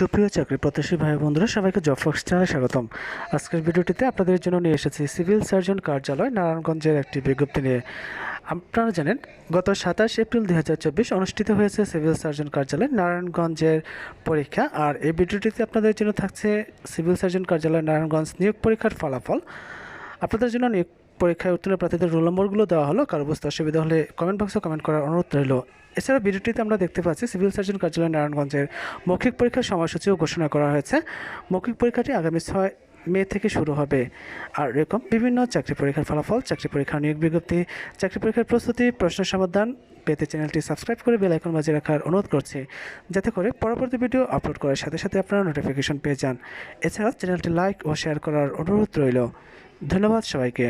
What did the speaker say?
সুপ্রিয় চাকরি প্রত্যাশী ভাই বন্ধুরা, সবাইকে জব ফক্স চ্যানেলে স্বাগতম। আজকের ভিডিওটিতে আপনাদের জন্য নিয়ে এসেছি সিভিল সার্জন কার্যালয়, নারায়ণগঞ্জের একটি বিজ্ঞপ্তি নিয়ে। আপনারা জানেন, গত সাতাশ এপ্রিল দু হাজার চব্বিশ অনুষ্ঠিত হয়েছে সিভিল সার্জন কার্যালয়, নারায়ণগঞ্জের পরীক্ষা। আর এই ভিডিওটিতে আপনাদের জন্য থাকছে সিভিল সার্জন কার্যালয়, নারায়ণগঞ্জ নিয়োগ পরীক্ষার ফলাফল। আপনাদের জন্য নিয়োগ পরীক্ষায় উত্তীর্ণ প্রার্থীদের রোল নম্বরগুলো দেওয়া হলো, কারও বুঝতে অসুবিধা হলে কমেন্ট বক্সে কমেন্ট করার অনুরোধ রইল। এছাড়া ভিডিওটিতে আমরা দেখতে পাচ্ছি সিভিল সার্জন কার্যালয় নারায়ণগঞ্জের মৌখিক পরীক্ষার সময়সূচিও ঘোষণা করা হয়েছে। মৌখিক পরীক্ষাটি আগামী ছয় মে থেকে শুরু হবে। আর এরকম বিভিন্ন চাকরি পরীক্ষার ফলাফল, চাকরি পরীক্ষার নিয়োগ বিজ্ঞপ্তি, চাকরি পরীক্ষার প্রস্তুতি, প্রশ্ন সমাধান পেতে চ্যানেলটি সাবস্ক্রাইব করে বেল আইকন বাজিয়ে রাখার অনুরোধ করছি। যাতে করে পরবর্তী ভিডিও আপলোড করার সাথে সাথে আপনারা নোটিফিকেশন পেয়ে যান। এছাড়া চ্যানেলটি লাইক ও শেয়ার করার অনুরোধ রইল। ধন্যবাদ সবাইকে।